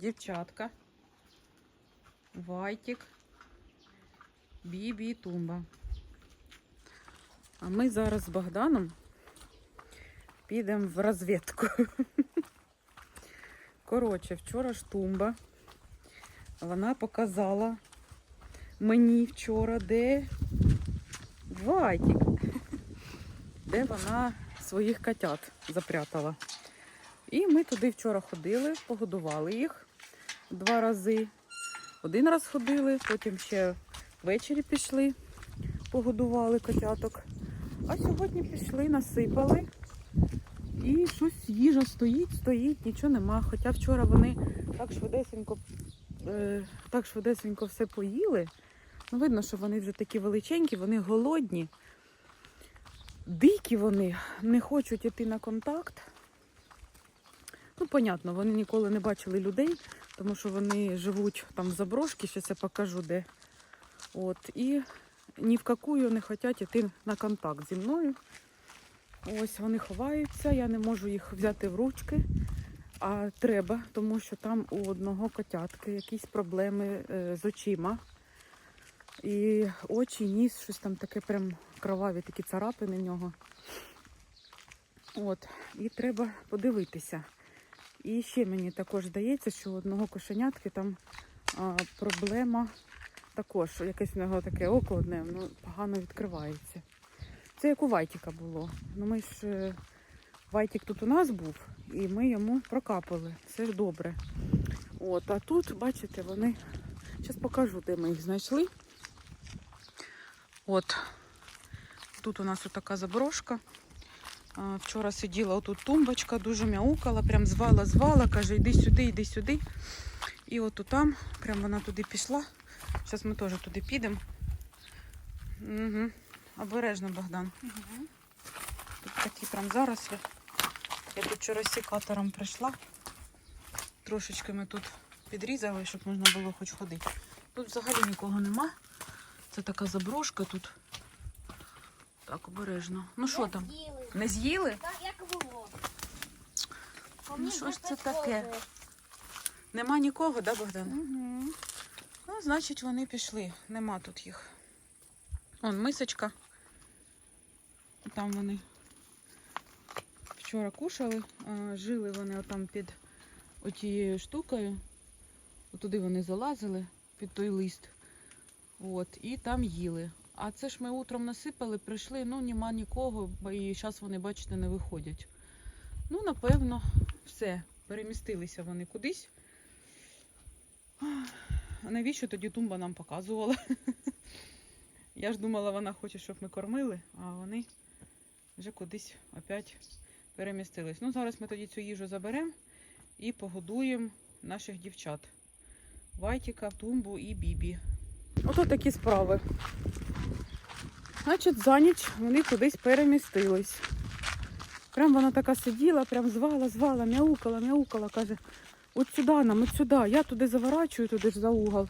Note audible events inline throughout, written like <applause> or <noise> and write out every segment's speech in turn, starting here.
дівчатка. Вайтік, Бібі і Тумба. А ми зараз з Богданом підемо в розвідку. <laughs> Коротше, вчора ж Тумба. Вона показала мені вчора, де Вайтік, де вона своїх котят запрятала. І ми туди вчора ходили, погодували їх два рази. Один раз ходили, потім ще ввечері пішли, погодували котяток. А сьогодні пішли, насипали. І щось їжа стоїть, стоїть, нічого нема. Хоча вчора вони так швидесенько, е, так швидесенько все поїли. Ну, видно, що вони вже такі величенькі, вони голодні. Дикі вони не хочуть йти на контакт. Ну, понятно, вони ніколи не бачили людей, тому що вони живуть там в заброшці, щось я покажу де. От, і ні в какую не хочуть йти на контакт зі мною. Ось вони ховаються, я не можу їх взяти в ручки, а треба, тому що там у одного котятки якісь проблеми е, з очима. І очі, ніс, щось там таке прям кроваві такі царапини в нього. От, і треба подивитися. І ще мені також здається, що у одного кошенятки там а, проблема також, якесь в нього таке око одне, ну, погано відкривається. Це як у Вайтіка було. Ну ми ж е, Вайтік тут у нас був, і ми йому прокапали. Все ж добре. От, а тут, бачите, вони. Зараз покажу, де ми їх знайшли. От. Тут у нас отака заброшка. Вчора сиділа отут тумбочка, дуже мяукала, прям звала, звала, каже, йди сюди, йди сюди. І от там, прям вона туди пішла. Зараз ми теж туди підемо. Угу. Обережно, Богдан. Тут такі прям зарослі. Я тут вчора сікатором прийшла. Трошечки ми тут підрізали, щоб можна було хоч ходити. Тут взагалі нікого нема. Це така заброшка тут. Так, обережно. Ну що там? З'їли. Не з'їли? Так, як було. Ну, що ж це таке? Нема нікого, да, Богдан? Угу. Ну, значить, вони пішли. Нема тут їх. Вон мисочка. Там вони вчора кушали, а, жили вони отам під отією штукою. Туди вони залазили під той лист. От, і там їли. А це ж ми утром насипали, прийшли, ну нема нікого, і зараз вони, бачите, не виходять. Ну, напевно, все. Перемістилися вони кудись. А навіщо тоді тумба нам показувала? <laughs> Я ж думала, вона хоче, щоб ми кормили, а вони вже кудись опять перемістились. Ну, зараз ми тоді цю їжу заберемо і погодуємо наших дівчат. Вайтіка, тумбу і бібі. Ото такі справи. Значить, за ніч вони кудись перемістились. Прям вона така сиділа, прям звала, звала, мяукала, мяукала, каже, от сюди нам, от сюди. Я туди заворачую, туди ж за угол.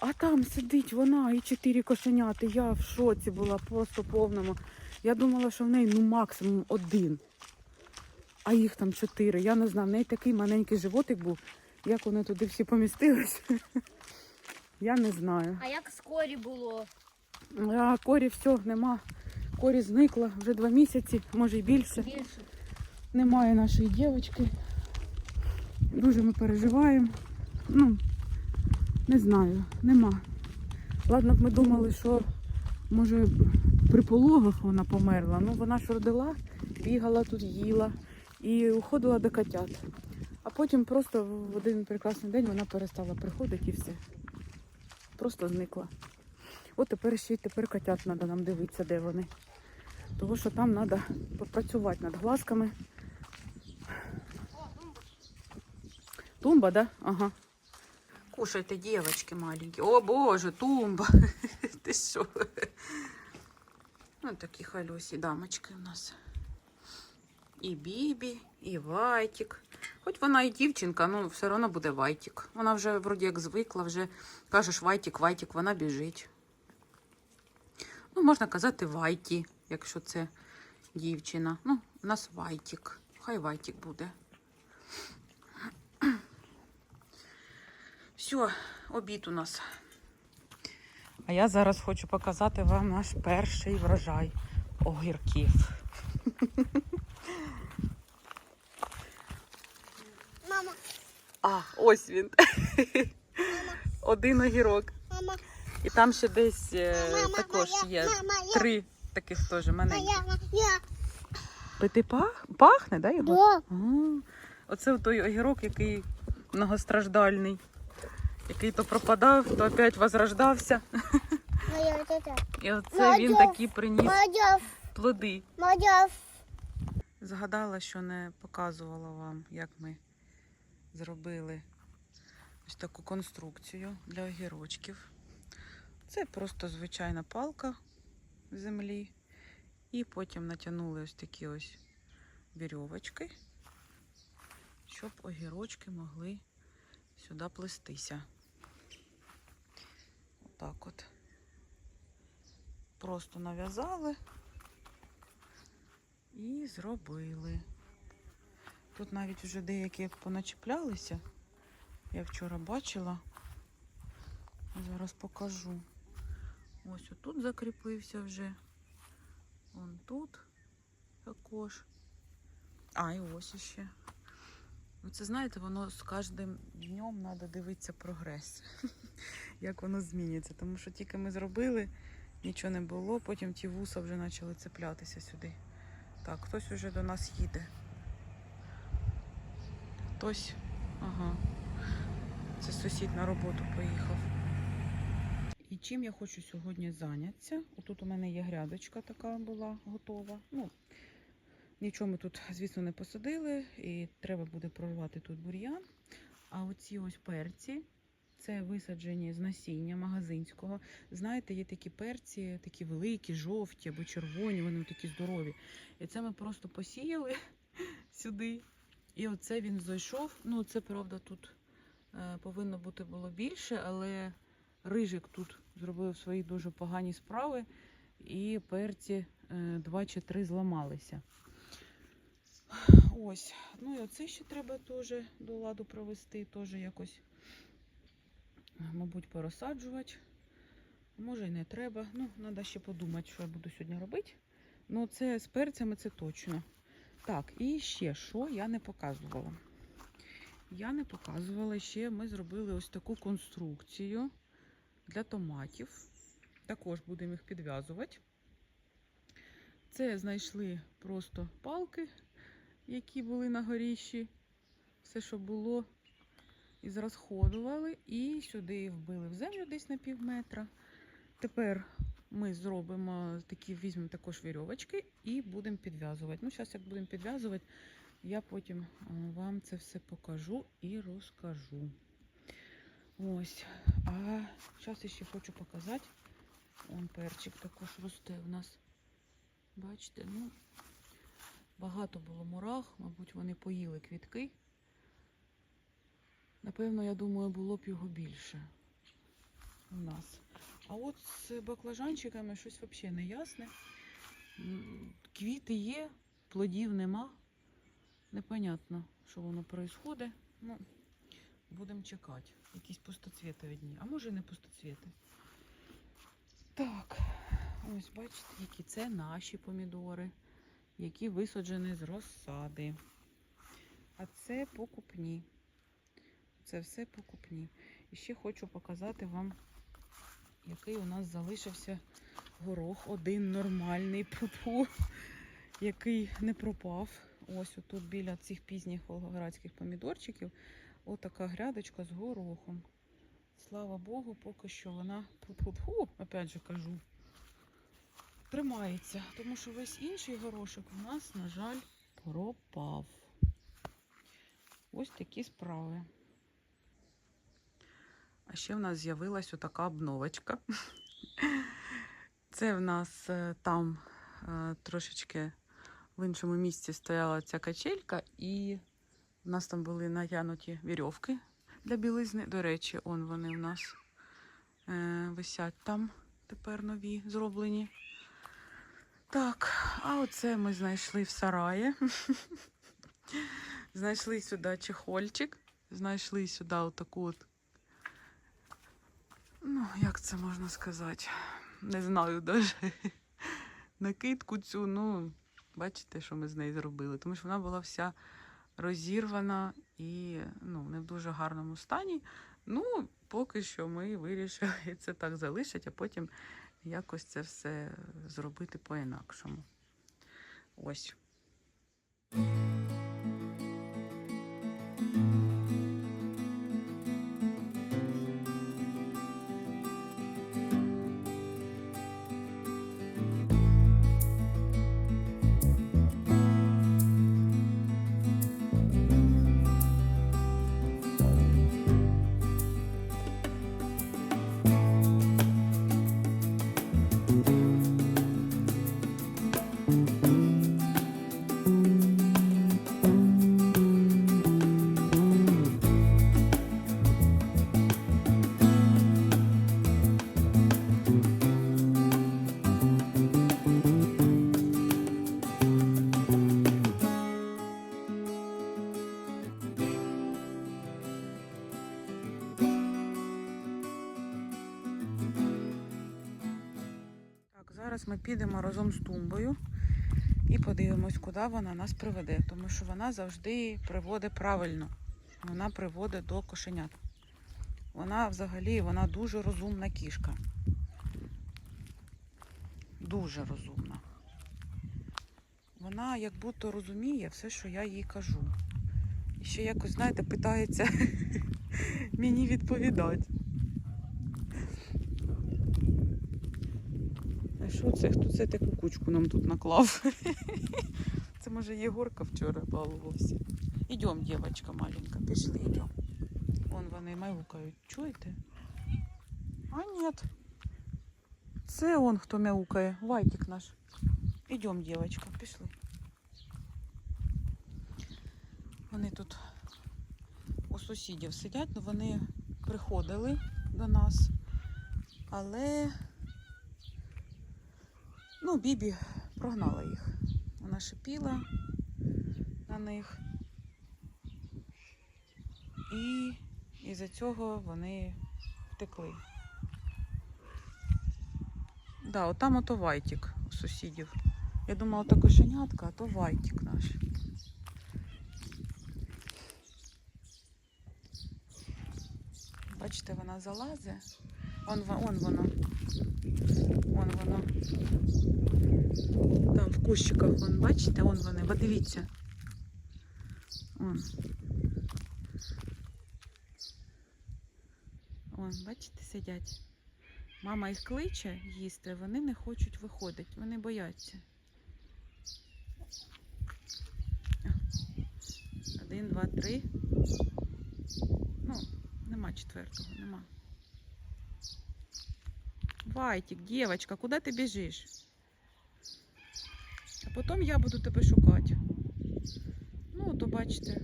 А там сидить вона і чотири кошеняти. Я в шоці була просто повному. Я думала, що в неї ну максимум один. А їх там чотири. Я не знаю, в неї такий маленький животик був. Як вони туди всі помістились. <laughs> Я не знаю. А як скорі було? А корі все, нема. Корі зникла вже два місяці, може й більше. Більше. Немає нашої дівчинки. Дуже ми переживаємо. Ну, не знаю, нема. Ладно б ми думали, що може при пологах вона померла. Ну вона ж родила, бігала тут, їла і уходила до котят. А потім просто в один прекрасний день вона перестала приходити і все. Просто зникла. От тепер ще й тепер котят треба нам дивитися, де вони. Тому що там треба попрацювати над глазками. Тумба, да? Ага. Кушайте, девочки маленькі. О боже, тумба. <laughs> Ти що? Ну, такі халюсі дамочки у нас. І Бібі, і Вайтік. Хоч вона і дівчинка, ну все одно буде Вайтік. Вона вже вроді як звикла, вже кажеш Вайтік, Вайтік, вона біжить. Ну, можна казати Вайті, якщо це дівчина. Ну, у нас Вайтік. Хай Вайтік буде. <clears throat> Все, обід у нас. А я зараз хочу показати вам наш перший врожай огірків. <laughs> Мама, А, ось він. <laughs> Один огірок. мама, І там ще десь е, Мама, також моя, є мама, я. три таких теж маленьких. Пити пах? Пахне, да, його? Да. Оце той огірок, який многостраждальний. Який то пропадав, то опять возрождався. І оце він такі приніс плоди. Згадала, що не показувала вам, як ми зробили ось таку конструкцію для огірочків. Це просто звичайна палка в землі. І потім натягнули ось такі ось вірьовочки, щоб огірочки могли сюди плестися. Отак от. Просто нав'язали і зробили. Тут навіть вже деякі поначіплялися. Я вчора бачила. Зараз покажу. Ось отут закріпився вже. Вон тут також. А, і ось іще. Ну, Це знаєте, воно з кожним днем треба дивитися прогрес. <laughs> Як воно змінюється. Тому що тільки ми зробили, нічого не було, потім ті вуса вже почали цеплятися сюди. Так, хтось уже до нас їде. Хтось. Ага. Це сусід на роботу поїхав. І чим я хочу сьогодні зайнятися? Отут у мене є грядочка така була готова. Ну, нічого ми тут, звісно, не посадили, і треба буде прорвати тут бур'ян. А оці ось перці, це висаджені з насіння магазинського. Знаєте, є такі перці, такі великі, жовті або червоні, вони такі здорові. І це ми просто посіяли <laughs> сюди. І оце він зайшов. Ну, це правда тут е, повинно бути було більше, але рижик тут зробив свої дуже погані справи, і перці е, два чи три зламалися. Ось. Ну і оце ще треба теж до ладу провести, теж якось, мабуть, порозсаджувати. Може і не треба. Ну, треба ще подумати, що я буду сьогодні робити. Ну, це з перцями це точно. Так, і ще що я не показувала. Я не показувала ще, ми зробили ось таку конструкцію для томатів. Також будемо їх підв'язувати. Це знайшли просто палки, які були на горіщі. Все, що було, і зрозходували. І сюди вбили в землю десь на пів метра. Тепер ми зробимо такі, візьмемо також вірьовочки і будемо підв'язувати. Ну, зараз як будемо підв'язувати, я потім е, вам це все покажу і розкажу. Ось. А зараз ще хочу показати. Он перчик також росте у нас. Бачите, ну, багато було мурах, мабуть, вони поїли квітки. Напевно, я думаю, було б його більше у нас. А от з баклажанчиками щось взагалі не ясне. Квіти є, плодів нема. Непонятно, що воно відбувається. Ну, будемо чекати. Якісь пустоцвіти одні. А може не пустоцвіти. Так, ось бачите, які це наші помідори, які висаджені з розсади. А це покупні. Це все покупні. І ще хочу показати вам який у нас залишився горох. Один нормальний <laughs> пупу, який не пропав. Ось отут біля цих пізніх волгоградських помідорчиків. Отака грядочка з горохом. Слава Богу, поки що вона пу-пу-пу, опять же кажу, тримається. Тому що весь інший горошок у нас, на жаль, пропав. Ось такі справи. А ще в нас з'явилась отака обновочка. Це в нас е, там е, трошечки в іншому місці стояла ця качелька, і в нас там були натягнуті вірьовки для білизни. До речі, он вони в нас е, висять там тепер нові зроблені. Так, а оце ми знайшли в сараї. <laughs> Знайшли сюди чехольчик, знайшли сюди отаку от ну, як це можна сказати? Не знаю навіть. <laughs> Накидку цю, ну, бачите, що ми з нею зробили. Тому що вона була вся розірвана і ну, не в дуже гарному стані. Ну, поки що ми вирішили <laughs> це так залишити, а потім якось це все зробити по-інакшому. Ось. Зараз ми підемо разом з тумбою і подивимось, куди вона нас приведе. Тому що вона завжди приводить правильно. Вона приводить до кошенят. Вона взагалі вона дуже розумна кішка. Дуже розумна. Вона як будто розуміє все, що я їй кажу. І ще якось, знаєте, питається <laughs> мені відповідати. А що це? Хто це таку кучку нам тут наклав? <laughs> Це може Єгорка вчора балувався. Ідем, дівчинка маленька, пішли, йдем. Вон вони мяукають, чуєте? А ні. Це он хто мяукає, Вайтик наш. Ідем, дівчинка, пішли. Вони тут у сусідів сидять, ну вони приходили до нас, але Ну, Бібі прогнала їх. Вона шипіла на них. І із-за цього вони втекли. Да, от там ото Вайтік у сусідів. Я думала, то кошенятка, а то Вайтік наш. Бачите, вона залазить. Он, он воно. Вон воно. Там в кущиках, вон, бачите, вон вони, подивіться. Вон. Вон, бачите, сидять. Мама їх кличе їсти, вони не хочуть виходити, вони бояться. Один, два, три. Ну, нема четвертого, нема. Вайтик, девочка, куда ты бежишь? А потім я буду тебе шукати. Ну, то бачите,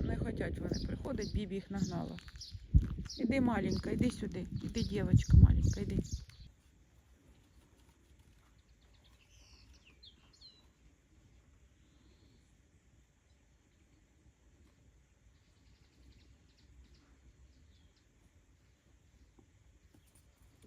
не хочуть вони приходять, бібі їх нагнала. Іди, маленька, іди сюди. Іди, дівчинка маленька, іди.